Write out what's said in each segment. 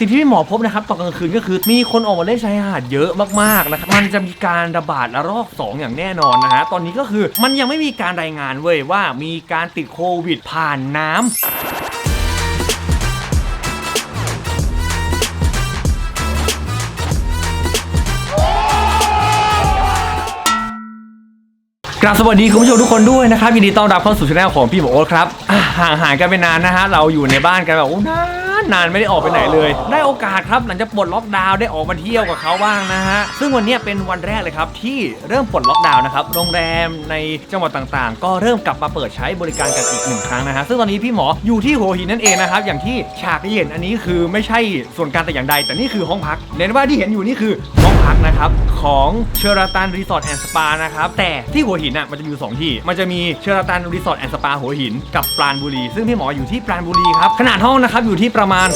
สิ่งที่หมอพบนะครับตอนกลางคืนก็คือมีคนออกมาเล่นชายหาดเยอะมากๆนะครับมันจะมีการระบาดระลอก 2 อย่างแน่นอนนะฮะตอนนี้ก็คือมันยังไม่มีการรายงานเว้ยว่ามีการติดโควิดผ่านน้ำ กราบสวัสดีคุณผู้ชมทุกคนด้วยนะครับยินดีต้อนรับเข้าสู่ช่องของพี่หมอโอ๊ตครับห่างหายกันไปนานนะฮะเราอยู่ในบ้านกันแบบโอ้นานนานไม่ได้ออกไปไหนเลย ได้โอกาสครับหลังจากปลดล็อกดาวน์ได้ออกมาเที่ยวกับเขาบ้างนะฮะซึ่งวันนี้เป็นวันแรกเลยครับที่เริ่มปลดล็อกดาวน์นะครับโรงแรมในจังหวัดต่างๆ ก็เริ่มกลับมาเปิดใช้บริการกันอีกหนึ่งครั้งนะฮะซึ่งตอนนี้พี่หมออยู่ที่หัวหินนั่นเองนะครับอย่างที่ฉากที่เห็นอันนี้คือไม่ใช่ส่วนการแต่อย่างใด แต่นี่คือห้องพักเน้นว่าที่เห็นอยู่นี่คือห้อง พักนะครับของเชอราตันรีสอร์ทแอนด์สปานะครับแต่ที่หัวหินอะมันจะมีอยู่สองที่ มันจะมีเชอราตันรีสอร์ทแอนด์สปาหัวหินกับปราณบุรี ซึ่งพี่หมออยู่ที่ปราณบุรีครับขนาดห้องนะครับอยู่ที่ประมาณ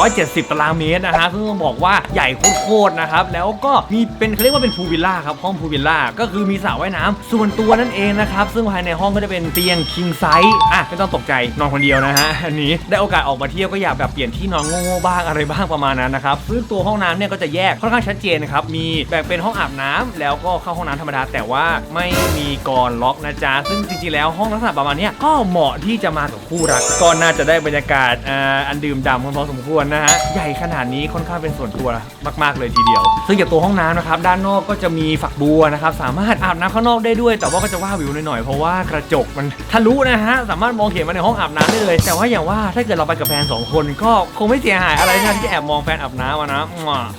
270 ตารางเมตรนะฮะซึ่งต้องบอกว่าใหญ่โคตรนะครับแล้วก็มีเป็นเขาเรียกว่าเป็นพูลวิลล่าครับห้องพูลวิลล่าก็คือมีสระว่ายน้ำส่วนตัวนั่นเองนะครับซึ่งภายในห้องก็จะเป็นเตียง king size อะไม่ต้องตกใจนอนคนเดียวนะฮะอันนี้ได้โอกาสออกมาเที่ยวก็อยากแบบเปลี่ยนที่นอนโง่ๆบ้างอะไรบ้างประมาณนั้นนะครับซึ่งตัวห้องน้ำเนี่ยก็จะแยกค่อนข้างชัดเจนนะครับมีแบ่งเป็นห้องอาบน้ำแล้วก็เข้าห้องน้ำธรรมดา แต่ว่าไม่มีกรล็อกนะจ๊ะ ซึ่งจริงๆแล้วห้องลักษณะประมาณนี้ก็เหมาะที่จะมากับคู่รักก็น่าจะได้บรรยากาศอ่าอันดื่มด่ำกันพอสมควรนะฮะใหญ่ขนาดนี้ค่อนข้างเป็นส่วนตัวมาก ๆเลยทีเดียว ซึ่งจากตัวห้องน้ำนะครับด้านนอกก็จะมีฝักบัวนะครับสามารถอาบน้ำข้างนอกได้ด้วย แต่ว่าก็จะว่าวิวหน่อยๆเพราะว่ากระจกมันทะลุนะฮะสามารถมองเห็นมาในห้องอาบน้ำได้เลย แต่ว่าอย่างว่าถ้าเกิดเราไปกับแฟนสองคนก็คงไม่เสียหายอะไรนะที่จะแอบมองแฟนอาบน้ำนะ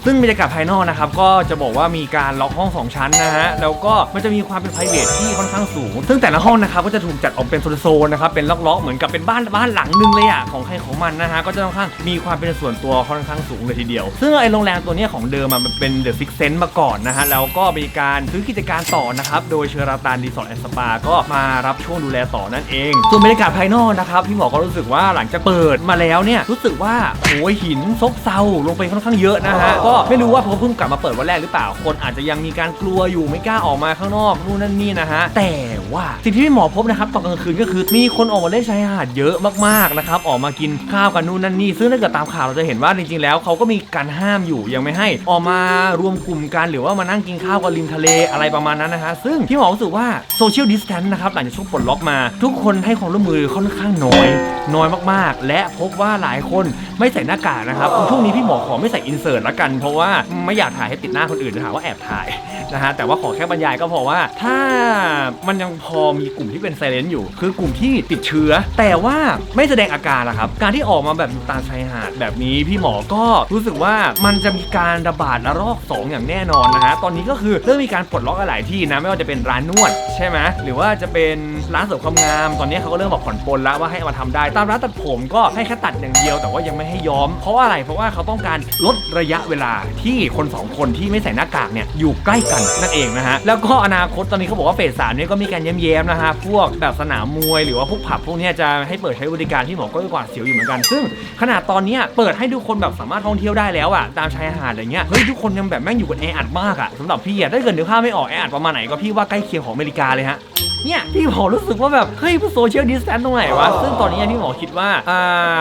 ซึ่งบรรยากาศภายนอกนะครับก็จะบอกว่ามีการล็อกห้องสองชั้นนะฮะ แล้วก็มันจะมีความเป็น p r i v a t ที่ค่อนข้างสูง ซึ่งแต่ละห้องนะครับก็จะถูกจัดออกเป็นโซนๆนะครับ เป็นล็อกๆ เหมือนกับเป็นบ้านบ้านหลังนึงเลยอะของใครของมันนะฮะ ก็จะค่อนข้างมีความเป็นส่วนตัวค่อนข้างสูงเลยทีเดียว ซึ่งไอ้โรงแรมตัวนี้ของเดิมมันเป็น The Six Sense มาก่อนนะฮะ แล้วก็มีการซื้อกิจการต่อนะครับ โดยเชอราตานรีสอร์ทแอนด์สปา ก็มารับช่วงดูแลต่อนั่นเอง ส่วนบรรยากาศภายนอกนะครับพี่หมอก็รู้สึกว่าหลังจากเปิดมาแล้วเนี่ยรู้สึกว่าโอ้ยหินซบเซาลงไปค่อนข้างเยอะนะฮะก็ไม่รู้ว่าเพราะเพิ่งกลับมาเปิดวันแรกหรือเปล่า คนอาจจะยังมีการกลัวอยู่ไม่กล้าออกมาข้างนอกนู่นนั่นนี่นะฮะแต่ ว่า สิ่งที่พี่หมอพบนะครับตอนกลางคืนก็คือมีคนออกมาเล่นชายหาดเยอะมากๆนะครับออกมากินข้าวกันนู่นนั่นนี่ซึ่งถ้าเกิดตามข่าวเราจะเห็นว่าจริงๆแล้วเขาก็มีการห้ามอยู่ยังไม่ให้ ออกมารวมกลุ่มกันหรือว่ามานั่งกินข้าวกันริมทะเลอะไรประมาณนั้นนะฮะซึ่งพี่หมอรู้สึกว่าโซเชียลดิสแทนนะครับหลังจากช่วงปลดล็อกมา ทุกคนให้ความร่วมมือค่อนข้างน้อยน้อยมากๆ และพบว่าหลายคนไม่ใส่หน้ากากนะครับช่วงนี้พี่หมอขอไม่ใส่อินเสิร์ตละกัน เพราะว่าไม่อยากถ่ายให้ติดหน้าคนอื่นจะหาว่าแอบถ่ายนะฮะแต่ว่าขอแค่บรรยายก็พอว่า ถ้ามันยังพอมีกลุ่มที่เป็นไซเลนต์อยู่ คือกลุ่มที่ติดเชื้อ แต่ว่าไม่แสดงอาการละครับ การที่ออกมาแบบตาชายหาดแบบนี้พี่หมอก็รู้สึกว่ามันจะมีการระบาดระลอก 2 อย่างแน่นอนนะฮะตอนนี้ก็คือเริ่มมีการปลดล็อกหลายที่นะไม่ว่าจะเป็นร้านนวดใช่ไหมหรือว่าจะเป็นร้านเสริมความงาม ตอนนี้เขาก็เริ่มบอกผ่อนปลนแล้วว่าให้อามาทำได้ ตามร้านตัดผมก็ให้แค่ตัดอย่างเดียว แต่ว่ายังไม่ให้ย้อม เพราะว่าอะไรเพราะว่าเขาต้องการลดระยะเวลาที่คนสองคนที่ไม่ใส่หน้ากากเนี่ยอยู่ใกล้กันนั่นเองนะฮะแล้วก็อนาคตตอนนี้เขาบอกว่าเฟสสามเนี่ยก็มีการแย้มๆนะฮะพวกแบบสนามมวยหรือว่าพวกผับพวกนี้จะให้เปิดใช้บริการที่หมอก็กว่าเสียวอยู่เหมือนกัน ซึ่งขนาดตอนนี้เปิดให้ทุกคนแบบสามารถท่องเที่ยวได้แล้วอะตามชายหาดอะไรเงี้ยเฮ้ยทุกคนยังแบบแม่งอยู่กันแออัดมากอะสำหรับพี่อะถ้าเกิดนึกภาพไม่ออกแออัดประมาณไหนก็พี่ว่าใกล้เคียงของอเมริกาเลยฮะ เนี่ยพี่หมอรู้สึกว่าแบบเฮ้ยโซเชียลดิสแทนตรงไหนวะ ซึ่งตอนนี้พี่หมอคิดว่าอ่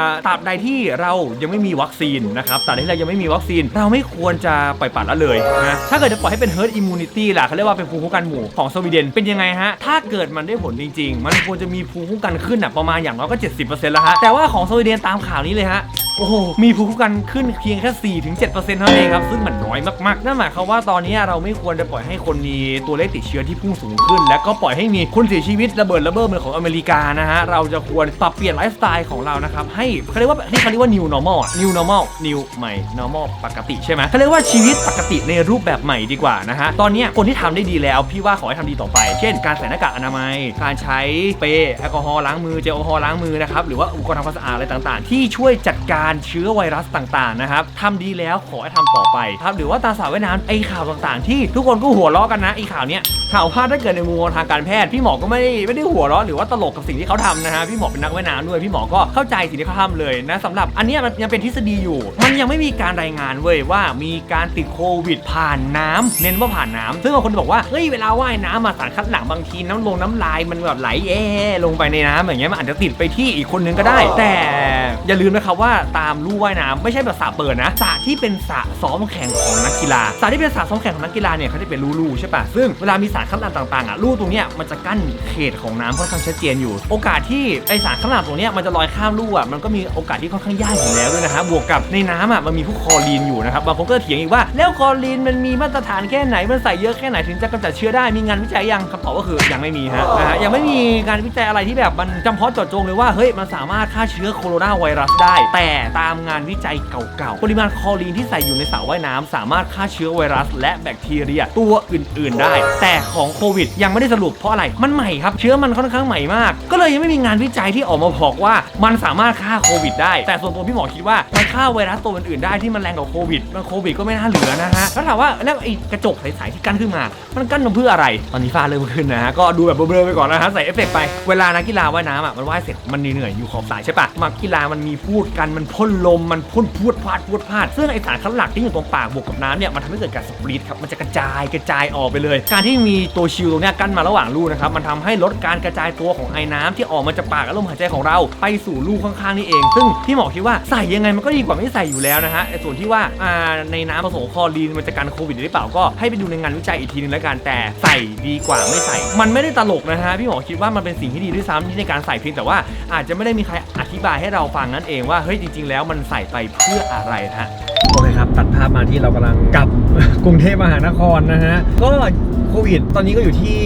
าตราบใดที่เรายังไม่มีวัคซีนนะครับตราบใดที่เรายังไม่มีวัคซีน เราไม่ควรจะปล่อยปละละเลยนะถ้าเกิดจะปล่อยให้เป็น herd immunity ล่ะเขาเรียกว่าเป็นภูมิคุ้มกันหมู่ของสวีเดนเป็นยังไงฮะถ้าเกิดมันได้ผลจริง ๆ มันควรจะมีภูมิคุ้มกันขึ้นอะประมาณอย่างน้อยก็ 70%แล้วฮะแต่ว่าของสวีเดนตามข่าวนี้เลยฮะโอ้โห มีภูมิคุ้มกันขึ้นเพียงแค่4ถึง7%เท่านั้นเองครับ ซึ่งมันน้อยมาก ๆ นั่นหมายความว่าตอนนี้เราไม่ควรจะปล่อยให้คนมีตัวเลขติดเชื้อที่พุ่งสูงขึ้น และก็ปล่อยให้มีคนเสียชีวิตระเบิดระเบ้อเหมือนของอเมริกานะฮะ เราจะควรปรับเปลี่ยนไลฟ์สไตล์ของเรานะครับ ให้เขาเรียกว่าที่เขาเรียกว่า new normal new normal new ใหม่ normal ปกติใช่ไหมเขาเรียกว่าชีวิตปกติในรูปแบบใหม่ดีกว่านะฮะ ตอนนี้คนที่ทำได้ดีแล้ว พี่ว่าขอให้ทำดีต่อไป เช่น การใส่หน้ากากอนามัย การใช้เปรย์แอลกอฮอล์ล้างมือเจลแอลกอฮอล์ล้างมือนะครับ หรือว่าอุปกรณ์ทำความสะอาดอะไรต่างๆ ที่ช่วยจัดการเชื้อไวรัสต่างๆนะครับทำดีแล้วขอให้ทำต่อไปครับหรือว่าตาสาวว่ายน้ำไอข่าวต่างๆ ที่ทุกคนก็หัวเราะกันนะไอข่าวเนี้ยถามว่าถ้าเกิดในมุมมองทางการแพทย์พี่หมอก็ไม่ได้ไม่ได้หัวเราะหรือว่าตลกกับสิ่งที่เขาทำนะฮะพี่หมอเป็นนักว่ายน้ำด้วยพี่หมอก็เข้าใจสิ่งที่เขาทำเลยนะสำหรับอันเนี้ยมันยังเป็นทฤษฎีอยู่ มันยังไม่มีการรายงานเว้ยว่ามีการติดโควิดผ่านน้ำเน้นว่าผ่านน้ำซึ่งบางคนบอกว่าเฮ้ยเวลาว่ายน้ำมาสารคัดหลั่งบางทีน้ำลงน้ำลายมันแบบไหลเอะลงไปในน้ำอย่างเงี้ยมันอาจจะติดไปที่อีกคนนึงก็ได้ แต่อย่าลืมนะครับว่าตามลู่ว่ายน้ำไม่ใช่แบบสระเปิดนะสระที่เป็นสระซ้อมแข่งของนักกีฬาสระที่เป็นสระซ้อมแข่งของนักกีฬาเนี่ยเขาจะเป็นลู่ๆใช่ปะซึ่งเวลามีสารคัดหลั่งต่างๆอะลู่ตรงเนี้ยมันจะกั้นเขตของน้ำค่อนข้างชัดเจนอยู่ โอกาสที่ไอสารคัดหลั่งตรงเนี้ยมันจะลอยข้ามลู่อะมันก็มีโอกาสที่ค่อนข้างยากอยู่แล้วด้วยนะฮะบวกกับในน้ำอะมันมีพวกคลอรีนอยู่นะครับบางคนก็เถียงอีกว่า แล้วคลอรีนมันมีมาตรฐานแค่ไหนมันใส่เยอะแค่ไหนถึงจะกำจัดเชื้อได้มีงานวิจัยยังคำตอบก็คือยังไม่มีฮะนะฮะยังไม่มีงานวิจัยอะไรที่แบบมันจำเพาะเจาะจงเลยว่าเฮ้ยมันสามารถฆ่าเชื้อโคโรนาไวรัสได้ แต่ตามงานวิจัยเก่าๆปริมาณคลอรีนที่ใส่อยู่ในสระว่ายน้ำสามารถฆ่าเชื้อไวรัส และแบคทีเรียตัวอื่น ๆ ได้ แต่ของโควิด ยังไม่ได้สรุปเพราะอะไร มันใหม่ครับ เชื้อมันค่อนข้างใหม่มาก ก็เลยยังไม่มีงานวิจัยที่ออกมาบอกว่า มันสามารถฆ่าโควิดได้ แต่ส่วนตัวพี่หมอคิดว่ามันฆ่าไวรัสตัวอื่นๆได้ที่มันแรงกว่าโควิด มันโควิดก็ไม่น่าเหลือนะฮะ แล้วถามว่าแล้วไอ้กระจกใสๆที่กั้นขึ้นมา มันกั้นมาเพื่ออะไร ตอนนี้ฟ้าเริ่มขึ้นนะฮะ ก็ดูแบบเบลอๆไปก่อนนะฮะ ใส่เอฟเฟกต์ไป เวลานักกีฬาว่ายน้ำอะ มันว่ายเสร็จ มันเหนื่อยอยู่ขอบสระใช่ปะมากีฬามันมีพูดกัน มันพ่นลม มันพ่นพูดพลาดพูดพลาดซึ่งไอสารคัดหลักที่อยู่ตรงปากบวกกับน้ำเนี่ย มันทำให้เกิดการสปริตครับ มันจะกระจายกระจายออกไปเลย การที่มีตัวชิลตรงนี้กั้นมาระหว่างรูนะครับมันทำให้ลดการกระจายตัวของไอ้น้ำที่ออกมาจากปากและลมหายใจของเราไปสู่รูข้างๆนี่เอง ซึ่งพี่หมอคิดว่าใส่ยังไงมันก็ดีกว่าไม่ใส่อยู่แล้วนะฮะส่วนที่ว่าในน้ำผสมคลอรีนมันจะกันโควิดหรือเปล่าก็ให้ไปดูในงานวิจัยอีกทีนึงแล้วกันแต่ใส่ดีกว่าไม่ใส่ มันไม่ได้ตลกนะฮะพี่หมอคิดว่ามันเป็นสิ่งที่ดีด้วยซ้ำที่ในการใส่เพียงแต่ว่าอาจจะไม่ได้มีใครอธิบายให้เราฟังนั่นเองว่าเฮ้ยจริง ๆ แล้วมันใส่ไปเพื่ออะไรฮะโอเคครับตัดภาพมาที่เรากำลังกลับกรุงเทพมหานครนะฮะก็โควิดตอนนี้ก็อยู่ที่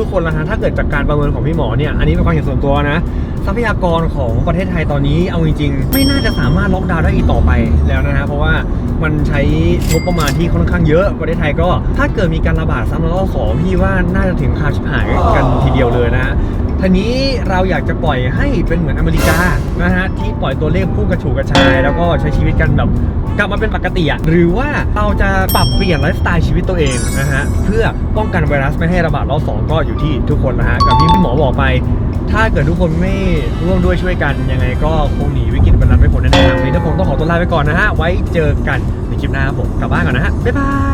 ทุกๆคนแล้วฮะถ้าเกิดจากการประเมินของพี่หมอเนี่ยอันนี้เป็นความเห็นส่วนตัวนะ ทรัพยากรของประเทศไทยตอนนี้เอาจริงๆ ไม่น่าจะสามารถล็อกดาวน์ได้อีกต่อไปแล้วนะฮะเพราะว่ามันใช้งบประมาณที่ค่อนข้างเยอะประเทศไทยก็ถ้าเกิดมีการระบาดซ้ำแล้วก็ขอพี่ว่าน่าจะถึงคาวชิบหายกันทีเดียวเลยนะ ทีนี้เราอยากจะปล่อยให้เป็นเหมือนอเมริกานะฮะที่ปล่อยตัวเลขพุ่กระฉูกระชาย แล้วก็ใช้ชีวิตกันแบบกลับมาเป็นปกติอะหรือว่าเราจะปรับเปลี่ยนไลฟ์สไตล์ชีวิตตัวเองนะฮะเพื่อป้องกันไวรัสไม่ให้ระบาดรอบสองก็อยู่ที่ทุกคนนะฮะกับที่พี่หมอบอกไป ถ้าเกิดทุกคนไม่ร่วมด้วยช่วยกันยังไงก็คงหนีวิกฤตวันนั้นไม่พ้นแน่ๆวันนี้ทุกคนต้องขอตัวลาไปก่อนนะฮะไว้เจอกันในคลิปหน้าครับผมกลับบ้านก่อนนะฮะบ๊ายบาย